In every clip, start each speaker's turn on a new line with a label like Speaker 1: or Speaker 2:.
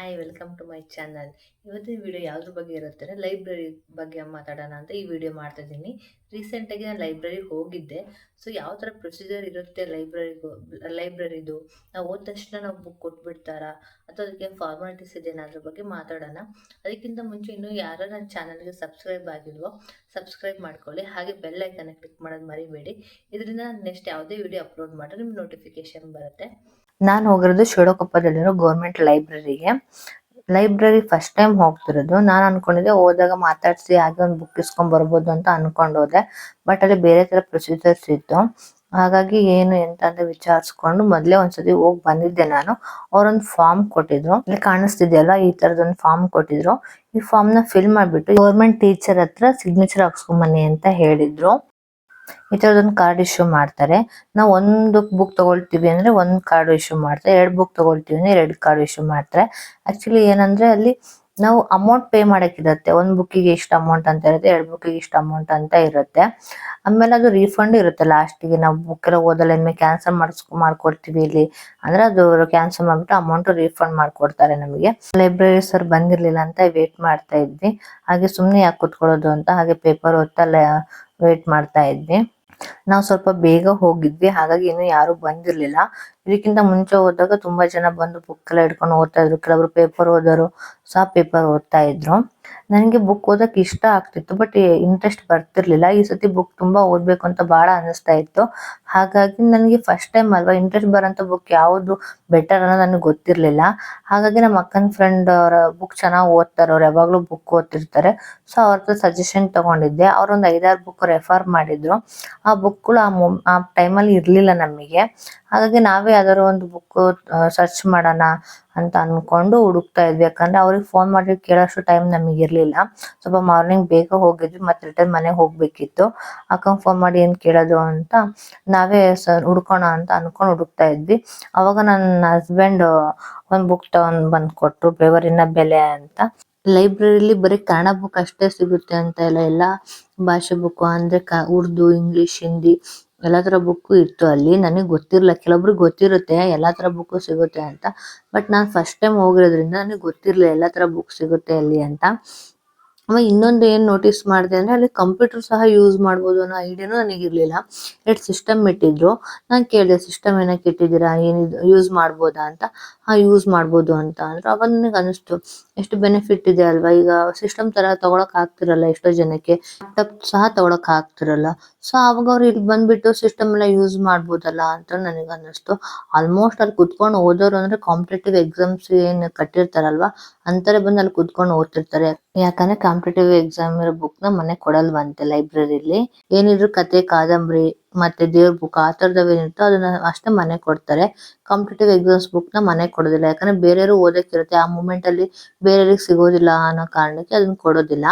Speaker 1: Hi welcome to my channel ಇವತ್ತಿನ video ಯಾವುದ್ರ ಬಗ್ಗೆ ಇರುತ್ತೆ ಲೈಬ್ರರಿ ಬಗ್ಗೆ ಮಾತಾಡೋಣ ಅಂತ ಈ ವಿಡಿಯೋ ಮಾಡ್ತಾ ಇದ್ದೀನಿ. ರೀಸೆಂಟಾಗಿ ನಾನು ಲೈಬ್ರರಿ ಹೋಗಿದ್ದೆ. ಸೊ ಯಾವ ಥರ ಪ್ರೊಸೀಜರ್ ಇರುತ್ತೆ ಲೈಬ್ರರಿಗೂ ಲೈಬ್ರರಿದು ನಾವು ಹೋದ ತಕ್ಷಣ ನಾವು ಬುಕ್ ಕೊಟ್ಬಿಡ್ತಾರಾ? ಅಥವಾ ಅದಕ್ಕೆ ಫಾರ್ಮಾಲಿಟೀಸ್ ಇದೆಯಾ ಅದ್ರ ಬಗ್ಗೆ ಮಾತಾಡೋಣ. ಅದಕ್ಕಿಂತ ಮುಂಚೆ ಇನ್ನೂ ಯಾರು ನನ್ನ ಚಾನಲ್ಗೆ ಸಬ್ಸ್ಕ್ರೈಬ್ ಆಗಿಲ್ವೋ ಸಬ್ಸ್ಕ್ರೈಬ್ ಮಾಡ್ಕೊಳ್ಳಿ. ಹಾಗೆ ಬೆಲ್ ಐಕನ್ನ ಕ್ಲಿಕ್ ಮಾಡೋದು ಮರಿಬೇಡಿ. ಇದರಿಂದ ನೆಕ್ಸ್ಟ್ ಯಾವುದೇ ವಿಡಿಯೋ ಅಪ್ಲೋಡ್ ಮಾಡಿದ್ರೆ ನಿಮ್ಗೆ ನೋಟಿಫಿಕೇಶನ್ ಬರುತ್ತೆ. ನಾನು ಹೋಗಿರೋದು ಶಿವಡಕೊಪ್ಪದಲ್ಲಿರೋ ಗೌರ್ಮೆಂಟ್ ಲೈಬ್ರರಿಗೆ ಲೈಬ್ರರಿ ಫಸ್ಟ್ ಟೈಮ್ ಹೋಗ್ತಿರೋದು. ನಾನು ಅನ್ಕೊಂಡಿದ್ದೆ ಹೋದಾಗ ಮಾತಾಡ್ಸಿ ಹಾಗೆ ಒಂದು ಬುಕ್ ಇಸ್ಕೊಂಡ್ ಬರ್ಬೋದು ಅಂತ ಅನ್ಕೊಂಡು ಹೋದೆ. ಬಟ್ ಅಲ್ಲಿ ಬೇರೆ ತರ ಪ್ರೊಸೀಜರ್ಸ್ ಇತ್ತು. ಹಾಗಾಗಿ ಏನು ಎಂತ ಅಂತ ವಿಚಾರಿಸ್ಕೊಂಡು ಮೊದಲೇ ಒಂದ್ಸತಿ ಹೋಗಿ ಬಂದಿದ್ದೆ ನಾನು. ಅವ್ರೊಂದು ಫಾರ್ಮ್ ಕೊಟ್ಟಿದ್ರು. ಇಲ್ಲಿ ಕಾಣಿಸ್ತಿದೆಯಲ್ಲ ಈ ತರದೊಂದು ಫಾರ್ಮ್ ಕೊಟ್ಟಿದ್ರು. ಈ ಫಾರ್ಮ್ನ ಫಿಲ್ ಮಾಡ್ಬಿಟ್ಟು ಗೌರ್ಮೆಂಟ್ ಟೀಚರ್ ಹತ್ರ ಸಿಗ್ನೇಚರ್ ಹಾಕ್ಸ್ಕೊಂಬನ್ನಿ ಅಂತ ಹೇಳಿದ್ರು. ಈ ತರದೊಂದು ಕಾರ್ಡ್ ಇಶ್ಯೂ ಮಾಡ್ತಾರೆ. ನಾವು ಒಂದು ಬುಕ್ ತಗೊಳ್ತೀವಿ ಅಂದ್ರೆ ಒಂದ್ ಕಾರ್ಡ್ ಇಶ್ಯೂ ಮಾಡ್ತಾರೆ. ಎರಡ್ ಬುಕ್ ತಗೊಳ್ತೀವಿ ಅಂದ್ರೆ ಎರಡ್ ಕಾರ್ಡ್ ಇಶ್ಯೂ ಮಾಡ್ತಾರೆ. ಆಕ್ಚುಲಿ ಏನಂದ್ರೆ ಅಲ್ಲಿ ನಾವು ಅಮೌಂಟ್ ಪೇ ಮಾಡಕ್ಕಿರತ್ತೆ ಒಂದ್ ಬುಕ್ಕಿಗೆ ಇಷ್ಟು ಅಮೌಂಟ್ ಅಂತ ಇರುತ್ತೆ, ಎರಡು ಬುಕ್ಕಿಗೆ ಇಷ್ಟು ಅಮೌಂಟ್ ಅಂತ ಇರುತ್ತೆ. ಆಮೇಲೆ ಅದು ರೀಫಂಡ್ ಇರುತ್ತೆ ಲಾಸ್ಟಿಗೆ ನಾವು ಬುಕ್ ಎಲ್ಲ ಓದಲ್ಲ ಇನ್ಮೇಲೆ ಕ್ಯಾನ್ಸಲ್ ಮಾಡಿಸ್, ಮಾಡ್ಕೊಡ್ತೀವಿ ಇಲ್ಲಿ. ಅಂದ್ರೆ ಅದು ಕ್ಯಾನ್ಸಲ್ ಮಾಡ್ಬಿಟ್ಟು ಅಮೌಂಟ್ ರೀಫಂಡ್ ಮಾಡ್ಕೊಡ್ತಾರೆ ನಮಗೆ. ಲೈಬ್ರರಿ ಸರ್ ಬಂದಿರ್ಲಿಲ್ಲ ಅಂತ ವೇಟ್ ಮಾಡ್ತಾ ಇದ್ವಿ. ಹಾಗೆ ಸುಮ್ನೆ ಯಾಕೆ ಕುತ್ಕೊಳ್ಳೋದು ಅಂತ ಹಾಗೆ ಪೇಪರ್ ಓದ್ತಾ ವೇಟ್ ಮಾಡ್ತಾ ಇದ್ವಿ. ನಾವು ಸ್ವಲ್ಪ ಬೇಗ ಹೋಗಿದ್ವಿ. ಹಾಗಾಗಿ ಇನ್ನು ಯಾರು ಬಂದಿರ್ಲಿಲ್ಲ. ಇದಕ್ಕಿಂತ ಮುಂಚೆ ಹೋದಾಗ ತುಂಬಾ ಜನ ಬಂದು ಬುಕ್ ಎಲ್ಲ ಹಿಡ್ಕೊಂಡು ಓದ್ತಾ ಇದ್ರು. ಕೆಲವರು ಪೇಪರ್ ಓದೋರು ಸಹ ಪೇಪರ್ ಓದ್ತಾ ಇದ್ರು. ನನಗೆ ಬುಕ್ ಓದಕ್ಕೆ ಇಷ್ಟ ಆಗ್ತಿತ್ತು ಬಟ್ ಇಂಟ್ರೆಸ್ಟ್ ಬರ್ತಿರ್ಲಿಲ್ಲ. ಈ ಸತಿ ಬುಕ್ ತುಂಬಾ ಓದ್ಬೇಕು ಅಂತ ಬಹಳ ಅನಿಸ್ತಾ ಇತ್ತು. ಹಾಗಾಗಿ ನನಗೆ ಫಸ್ಟ್ ಟೈಮ್ ಅಲ್ವಾ ಇಂಟ್ರೆಸ್ಟ್ ಬರೋಂತ ಬುಕ್ ಯಾವುದು ಬೆಟರ್ ಅನ್ನೋ ನನಗೆ ಗೊತ್ತಿರ್ಲಿಲ್ಲ. ಹಾಗಾಗಿ ನಮ್ಮ ಅಕ್ಕನ ಫ್ರೆಂಡ್ ಅವರ ಬುಕ್ ಚೆನ್ನಾಗಿ ಓದ್ತಾರೆ. ಅವ್ರು ಯಾವಾಗ್ಲೂ ಬುಕ್ ಓದ್ತಿರ್ತಾರೆ. ಸೊ ಅವ್ರ ಹತ್ರ ಸಜೆಷನ್ ತಗೊಂಡಿದ್ದೆ. ಅವ್ರೊಂದು ಐದಾರು ಬುಕ್ ರೆಫರ್ ಮಾಡಿದ್ರು. ಆ ಬುಕ್ಗಳು ಆ ಮೊ ಆ ಟೈಮಲ್ಲಿ ಇರ್ಲಿಲ್ಲ ನಮಗೆ. ಹಾಗಾಗಿ ನಾವೇ ಯಾವ್ದಾದ್ರು ಒಂದು ಬುಕ್ ಸರ್ಚ್ ಮಾಡೋಣ ಅಂತ ಅನ್ಕೊಂಡು ಹುಡುಕ್ತಾ ಇದ್ವಿ. ಯಾಕಂದ್ರೆ ಅವ್ರಿಗೆ ಫೋನ್ ಮಾಡಿ ಕೇಳೋಷ್ಟು ಟೈಮ್ ನಮಗೆ ಇರ್ಲಿಲ್ಲ. ಸ್ವಲ್ಪ ಮಾರ್ನಿಂಗ್ ಬೇಗ ಹೋಗಿದ್ವಿ, ಮತ್ತೆ ರಿಟರ್ನ್ ಮನೆಗೆ ಹೋಗ್ಬೇಕಿತ್ತು. ಅಕ್ಕಂಗೆ ಫೋನ್ ಮಾಡಿ ಏನ್ ಕೇಳೋದು ಅಂತ ನಾವೇ ಸರ್ ಹುಡ್ಕೋಣ ಅಂತ ಅನ್ಕೊಂಡು ಹುಡುಕ್ತಾ ಇದ್ವಿ. ಅವಾಗ ನನ್ನ ಹಸ್ಬೆಂಡ್ ಒಂದು ಬುಕ್ ತಗೊಂಡ್ ಬಂದ್ ಕೊಟ್ರು ಬೆವರಿನ ಬೆಲೆ ಅಂತ. ಲೈಬ್ರರಿಲಿ ಬರೀ ಕನ್ನಡ ಬುಕ್ ಅಷ್ಟೇ ಸಿಗುತ್ತೆ ಅಂತ ಇಲ್ಲ, ಎಲ್ಲ ಭಾಷೆ ಬುಕ್ ಅಂದ್ರೆ ಕ, ಉರ್ದು, ಇಂಗ್ಲಿಷ್, ಹಿಂದಿ ಎಲ್ಲಾ ತರ ಬುಕ್ ಇತ್ತು ಅಲ್ಲಿ. ನನಗೆ ಗೊತ್ತಿರ್ಲಿಲ್ಲ. ಕೆಲವೊಬ್ರಿಗೆ ಗೊತ್ತಿರುತ್ತೆ ಎಲ್ಲ ತರ ಬುಕ್ ಸಿಗುತ್ತೆ ಅಂತ. ಬಟ್ ನಾನು ಫಸ್ಟ್ ಟೈಮ್ ಹೋಗಿರೋದ್ರಿಂದ ನನಗೆ ಗೊತ್ತಿರಲಿಲ್ಲ ಎಲ್ಲ ತರ ಬುಕ್ ಸಿಗುತ್ತೆ ಅಲ್ಲಿ ಅಂತ. ಆಮೇಲೆ ಇನ್ನೊಂದು ಏನ್ ನೋಟಿಸ್ ಮಾಡಿದೆ ಅಂದ್ರೆ ಅಲ್ಲಿ ಕಂಪ್ಯೂಟರ್ ಸಹ ಯೂಸ್ ಮಾಡ್ಬೋದು ಅನ್ನೋ ಐಡಿಯಾನು ನನಗೆ ಇರ್ಲಿಲ್ಲ. ಎರಡು ಸಿಸ್ಟಮ್ ಇಟ್ಟಿದ್ರು. ನಾನ್ ಕೇಳಿದೆ ಸಿಸ್ಟಮ್ ಏನಕ್ಕೆ ಇಟ್ಟಿದ್ದೀರಾ ಏನಿದು? ಯೂಸ್ ಮಾಡ್ಬೋದಾ ಅಂತ? ಹಾ ಯೂಸ್ ಮಾಡ್ಬೋದು ಅಂತ. ಅಂದ್ರೆ. ಅವಾಗ ನನಗೆ ಅನಿಸ್ತು ಎಷ್ಟು ಬೆನಿಫಿಟ್ ಇದೆ ಅಲ್ವಾ? ಈಗ ಸಿಸ್ಟಮ್ ತರ ತಗೊಳಕ್ ಆಗ್ತಿರಲ್ಲ ಎಷ್ಟೋ ಜನಕ್ಕೆ. ಲ್ಯಾಪ್ಟಾಪ್ ಸಹ ತಗೊಳಕ್ ಆಗ್ತಿರಲ್ಲ. ಸೊ ಅವಾಗ ಅವ್ರು ಇಲ್ಲಿ ಬಂದ್ಬಿಟ್ಟು ಸಿಸ್ಟಮ್ ಎಲ್ಲ ಯೂಸ್ ಮಾಡ್ಬೋದಲ್ಲ ಅಂತ ನನಗೆ ಅನ್ನಿಸ್ತು. ಆಲ್ಮೋಸ್ಟ್ ಅಲ್ಲಿ ಕುತ್ಕೊಂಡು ಓದೋರು ಅಂದ್ರೆ ಕಾಂಪಿಟೇಟಿವ್ ಎಕ್ಸಾಮ್ಸ್ ಏನ್ ಕಟ್ಟಿರ್ತಾರಲ್ವಾ? ಅಂತಾರೆ ಬಂದು ಅಲ್ಲಿ ಕುತ್ಕೊಂಡು ಓದ್ತಿರ್ತಾರೆ. ಯಾಕಂದ್ರೆ ಕಾಂಪಿಟೇಟಿವ್ ಎಕ್ಸಾಮ್ ಇರೋ ಬುಕ್ನ ಮನೆಗೆ ಕೊಡಲ್ವಂತೆ ಲೈಬ್ರರಿಲಿ ಏನಿದ್ರು ಕತೆ ಕಾದಂಬರಿ ಮತ್ತೆ ದೇವ್ರ ಬುಕ್ ಆ ತರದವೇ ಇರುತ್ತೋ ಅದನ್ನ ಅಷ್ಟೇ ಮನೆ ಕೊಡ್ತಾರೆ. ಕಾಂಪಿಟೇಟಿವ್ ಎಕ್ಸಾಮ್ಸ್ ಬುಕ್ನ ಮನೆ ಕೊಡೋದಿಲ್ಲ. ಯಾಕಂದ್ರೆ ಬೇರೆಯವರು ಓದಕ್ಕಿರುತ್ತೆ ಆ ಮೂಮೆಂಟ್ ಅಲ್ಲಿ ಬೇರೆಯವ್ರಿಗೆ ಸಿಗೋದಿಲ್ಲ ಅನ್ನೋ ಕಾರಣಕ್ಕೆ ಅದನ್ನ ಕೊಡೋದಿಲ್ಲ.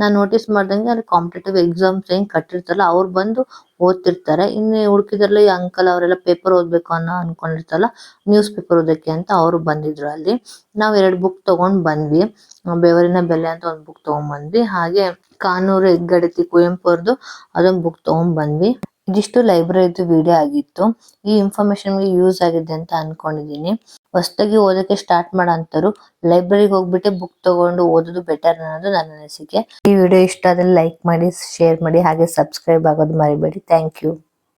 Speaker 1: ನಾನ್ ನೋಟಿಸ್ ಮಾಡ್ದಂಗೆ ಅಲ್ಲಿ ಕಾಂಪಿಟೇಟಿವ್ ಎಕ್ಸಾಮ್ಸ್ ಏನ್ ಕಟ್ಟಿರ್ತಾರಲ್ಲ, ಅವ್ರು ಬಂದು ಓದ್ತಿರ್ತಾರೆ. ಇನ್ನು ಉಳ್ಕಿದ್ರಲ್ಲಿ ಅಂಕಲ್ ಅವರೆಲ್ಲ ಪೇಪರ್ ಓದ್ಬೇಕು ಅನ್ನೋ ಅನ್ಕೊಂಡಿರ್ತಾರಲ್ಲ ನ್ಯೂಸ್ ಪೇಪರ್ ಓದಕ್ಕೆ ಅಂತ ಅವರು ಬಂದಿದ್ರು ಅಲ್ಲಿ. ನಾವ್ ಎರಡು ಬುಕ್ ತಗೊಂಡ್ ಬಂದ್ವಿ. ಬೆವರಿನ ಬೆಲೆ ಅಂತ ಒಂದು ಬುಕ್ ತಗೊಂಡ್ ಬಂದ್ವಿ. ಹಾಗೆ ಕಾನೂರು ಹೆಗ್ಗಡತಿ ಕುವೆಂಪು ಅವ್ರದ್ದು ಅದೊಂದು ಬುಕ್ ತಗೊಂಡ್ ಬಂದ್ವಿ. ಇದಿಷ್ಟು ಲೈಬ್ರರಿದು ವಿಡಿಯೋ ಆಗಿತ್ತು. ಈ ಇನ್ಫಾರ್ಮೇಶನ್ ಯೂಸ್ ಆಗಿದೆ ಅಂತ ಅನ್ಕೊಂಡಿದೀನಿ. ಹೊಸದಾಗಿ ಓದಕ್ಕೆ ಸ್ಟಾರ್ಟ್ ಮಾಡೋಂಥವ್ರು ಲೈಬ್ರರಿಗೆ ಹೋಗ್ಬಿಟ್ಟು ಬುಕ್ ತಗೊಂಡು ಓದೋದು ಬೆಟರ್ ಅನ್ನೋದು ನನ್ನ ಅನಿಸಿಕೆ. ಈ ವಿಡಿಯೋ ಇಷ್ಟ ಆದ್ರೆ ಲೈಕ್ ಮಾಡಿ ಶೇರ್ ಮಾಡಿ, ಹಾಗೆ ಸಬ್ಸ್ಕ್ರೈಬ್ ಆಗೋದು ಮರಿಬೇಡಿ. Thank you